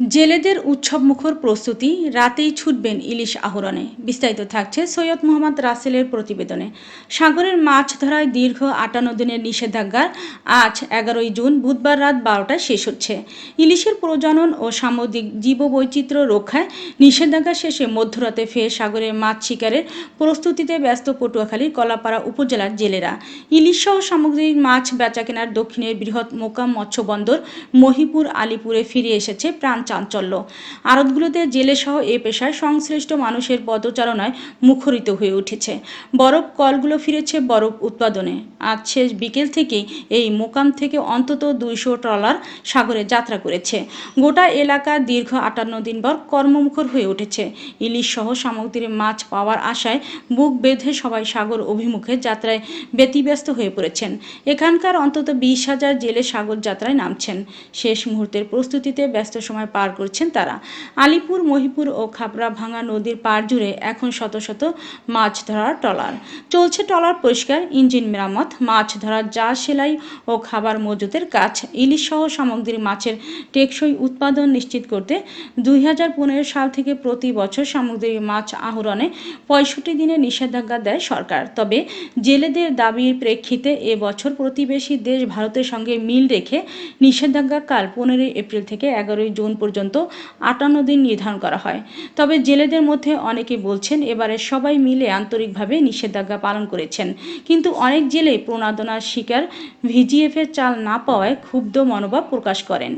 জেলেদের উৎসবমুখর প্রস্তুতি, রাতেই ছুটবেন ইলিশ আহরণে। বিস্তারিত থাকছে সৈয়দ মোহাম্মদ রাসেলের প্রতিবেদনে। সাগরের মাছ ধরায় দীর্ঘ আটান্ন দিনের নিষেধাজ্ঞার আজ এগারোই জুন বুধবার রাত বারোটায় শেষ হচ্ছে। ইলিশের প্রজনন ও সামুদ্রিক জীববৈচিত্র্য রক্ষায় নিষেধাজ্ঞা শেষে মধ্যরাতে ফের সাগরে মাছ শিকারের প্রস্তুতিতে ব্যস্ত পটুয়াখালীর কলাপাড়া উপজেলার জেলেরা। ইলিশ সহ সামুদ্রিক মাছ বেচাকেনার দক্ষিণের বৃহৎ মোকাম মৎস্য বন্দর মহিপুর আলিপুরে ফিরে এসেছে প্রাণ চাঞ্চল্য। আড়তগুলোতে জেলেসহ এ পেশায় সংশ্লিষ্ট মানুষের পদচারণায় মুখরিত হয়ে উঠেছে। বরফ কলগুলো ফিরেছে বরফ উৎপাদনে। আজ শেষ বিকেল থেকেই এই মোকাম থেকে অন্তত দুইশো ট্রলার সাগরে যাত্রা করেছে। গোটা এলাকা দীর্ঘ আটান্ন দিন পর কর্মমুখর হয়ে উঠেছে। ইলিশ সহ সামুদ্রিক মাছ পাওয়ার আশায় বুক বেঁধে সবাই সাগর অভিমুখে যাত্রায় ব্যতিব্যস্ত হয়ে পড়েছেন। এখানকার অন্তত বিশ হাজার জেলে সাগর যাত্রায় নামছেন। শেষ মুহূর্তের প্রস্তুতিতে ব্যস্ত সময় পার করছেন তারা। আলিপুর, মহিপুর ও খাপড়া ভাঙা নদীর পার জুড়ে এখন শত শত মাছ ধরার ট্রলার। চলছে ট্রলার পরিষ্কার, ইঞ্জিন মেরামত, মাছ ধরার যা সেলাই ও খাবার মজুতের কাজ। ইলিশ সহ সামগ্রী মাছের টেকসই উৎপাদন নিশ্চিত করতে দুই হাজার পনেরো সাল থেকে প্রতি বছর সামুদ্রিক মাছ আহরণে পঁয়ষট্টি দিনের নিষেধাজ্ঞা দেয় সরকার। তবে জেলেদের দাবির প্রেক্ষিতে এ বছর প্রতিবেশী দেশ ভারতের সঙ্গে মিল রেখে নিষেধাজ্ঞা কাল পনেরোই এপ্রিল থেকে এগারোই জুন পর্যন্ত আটান্ন দিন নির্ধারণ করা হয়। তবে জেলেদের মধ্যে অনেকে বলছেন, এবারে সবাই মিলে আন্তরিকভাবে নিষেধাজ্ঞা পালন করেছেন। কিন্তু অনেক জেলে প্রণাদনার শিকার ভিজিএফের চাল না পাওয়ায় ক্ষুব্ধ মনোভাব প্রকাশ করেন।